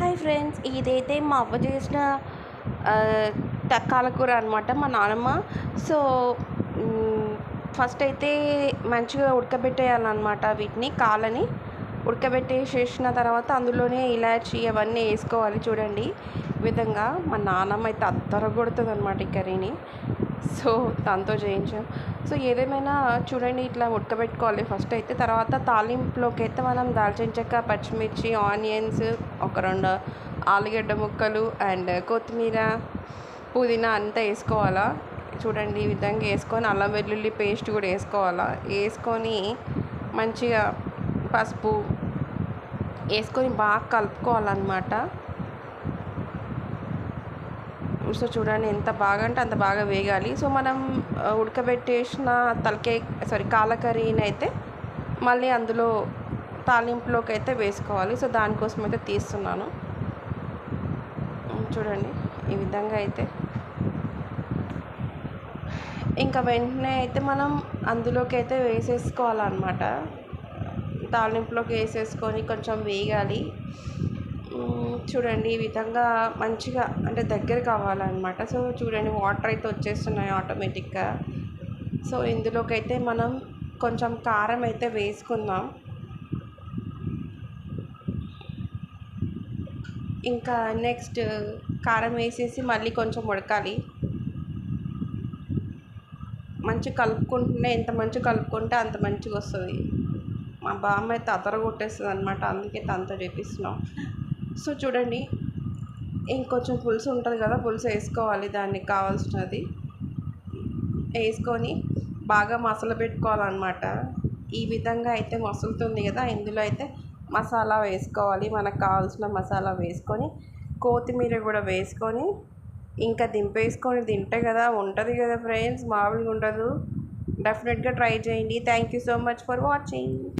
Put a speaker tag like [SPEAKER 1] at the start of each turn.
[SPEAKER 1] Hi friends ఇదైతే మా అవ్వ చేసిన తక్కాల కూర అనమాట మా నాన్నమ్మ సో ఫస్ట్ అయితే మంచిగా ఉడకబెట్టేయాలన్నమాట వీటిని కాలని ఉడకబెట్టేసేసిన తర్వాత అందులోనే ఇలాచి అవన్నీ వేసుకోవాలి చూడండి. విధంగా మా నాన్నమ్మ అయితే అద్దర కొడుతుంది అనమాట ఈ కర్రీని. సో దాంతో చేయించాం సో ఏదేమైనా చూడండి ఇట్లా ఉడకబెట్టుకోవాలి. ఫస్ట్ అయితే తర్వాత తాలింపులోకి అయితే మనం దాల్చిన చెక్క పచ్చిమిర్చి ఆనియన్స్ ఒక రెండు ఆలుగడ్డ ముక్కలు అండ్ కొత్తిమీర పుదీనా అంతా వేసుకోవాలా. చూడండి ఈ విధంగా వేసుకొని అల్లం వెల్లుల్లి పేస్ట్ కూడా వేసుకోవాలా. వేసుకొని మంచిగా పసుపు వేసుకొని బాగా కలుపుకోవాలన్నమాట. సో చూడండి ఎంత బాగా అంటే అంత బాగా వేగాలి. సో మనం ఉడకబెట్టేసిన తలకే సారీ కాల కర్రీని అయితే మళ్ళీ అందులో తాలింపులోకి అయితే వేసుకోవాలి. సో దానికోసం అయితే తీస్తున్నాను. చూడండి ఈ విధంగా అయితే. ఇంకా వెంటనే అయితే మనం అందులోకి అయితే వేసేసుకోవాలన్నమాట. తాలింపులోకి వేసేసుకొని కొంచెం వేగాలి. చూడండి ఈ విధంగా మంచిగా అంటే దగ్గర కావాలన్నమాట. సో చూడండి వాటర్ అయితే వచ్చేస్తున్నాయి ఆటోమేటిక్గా. సో ఇందులోకి అయితే మనం కొంచెం కారం అయితే వేసుకుందాం. ఇంకా నెక్స్ట్ కారం వేసేసి మళ్ళీ కొంచెం ఉడకాలి. మంచి కలుపుకుంటూనే ఎంత మంచి కలుపుకుంటే అంత మంచిగా వస్తుంది. మా బామ్మ అయితే అతర కొట్టేస్తుంది అనమాట అందుకే తనతో చేపిస్తున్నాం సో చూడండి ఇంకొంచెం పులుసు ఉంటుంది కదా పులుసు వేసుకోవాలి దానికి కావాల్సినది. వేసుకొని బాగా మసలు పెట్టుకోవాలన్నమాట. ఈ విధంగా అయితే మసులుతుంది కదా ఇందులో అయితే మసాలా వేసుకోవాలి. మనకు కావాల్సిన మసాలా వేసుకొని కొత్తిమీర కూడా వేసుకొని ఇంకా దింపేసుకొని తింటే కదా ఉంటుంది కదా ఫ్రెండ్స్ మామూలుగా ఉండదు. డెఫినెట్గా ట్రై చేయండి. Thank you so much for watching